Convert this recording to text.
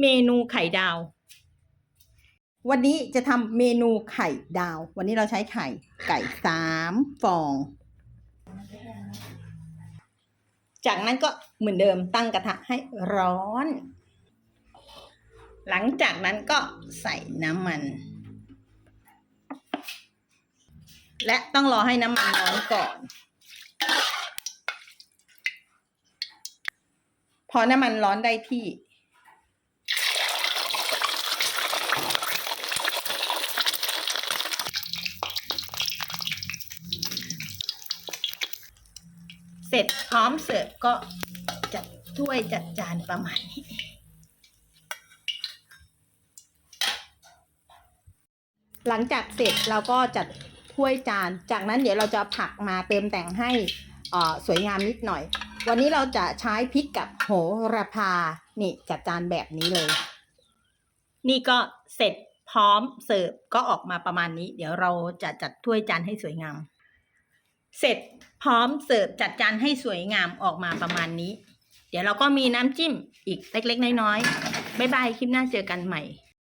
เมนูไข่ดาว วันนี้จะทำเมนูไข่ดาว วันนี้เราใช้ไข่ไก่สามฟอง จากนั้นก็เหมือนเดิมตั้งกระทะให้ร้อน หลังจากนั้นก็ใส่น้ำมัน และต้องรอให้น้ำมันร้อนก่อน พอน้ำมันร้อนได้ที่ เสร็จพร้อมเสิร์ฟก็จัดถ้วยจัดจานประมาณนี้ หลังจากเสร็จเราก็จัดถ้วยจาน จากนั้นเดี๋ยวเราจะผักมาเติมแต่งให้สวยงามนิดหน่อย วันนี้เราจะใช้พริกกับโหระพา นี่จัดจานแบบนี้เลย นี่ก็เสร็จพร้อมเสิร์ฟก็ออกมาประมาณนี้ เดี๋ยวเราจะจัดถ้วยจานให้สวยงาม เสร็จพร้อมเสิร์ฟจัดจานให้สวยงามออกมาประมาณนี้ เดี๋ยวเราก็มีน้ำจิ้มอีกเล็กๆน้อยๆบ๊ายบายคลิปหน้าเจอกันใหม่